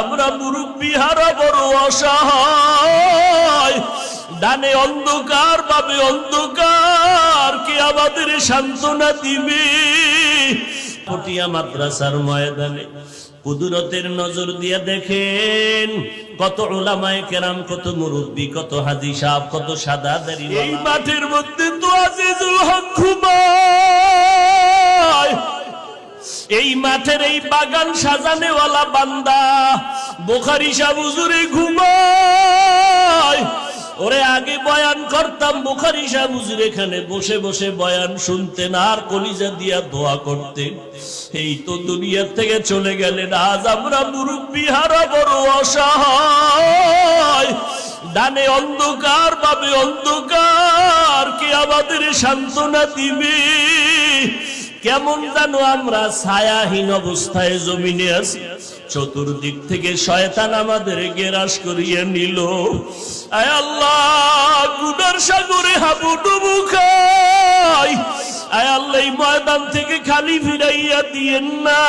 আমরা মুরব্বী হারা বড় অসহায়। ডানে অন্ধকার পাবে অন্ধকার কে আমাদের সান্ত্বনা দিবে? পটিয়া মাদ্রাসার ময়দানে কুদরতের নজর দিয়ে দেখেন কত ওলামায় কেরাম কত মুরব্বী কত হাজি সাহ কত সাদা দাড়ি এই মাঠের মধ্যে তো আজিজুল হক এই মাঠের এই বাগান সাজানেওয়ালা বান্দা। বোখারি সাবুজুরে ঘুমায়। ওরে আগে বয়ান করতাম, বুখারি সাহেব হুজুর এখানে বসে বসে বয়ান শুনতেন, আর কলিজা দিয়া দোয়া করতেন। এই তো দুনিয়ার থেকে চলে গেলেন, আজ আমরা মুরব্বী হারা বড় অসহায়। ডানে অন্ধকার পাবে অন্ধকার, কে আমাদের সান্ত্বনা দিবে? কেমন জানো আমরা ছায়াহীন অবস্থায় জমিনে আছি? চতুর্দিক থেকে শয়তান আমাদের গেরাস করিয়ে নিল। আয় আল্লাহ গুনার সাগরে হাবু ডুবু খাই। আয় আল্লাহ ময়দান থেকে খালি ফিরাইয়া দিয়েন না।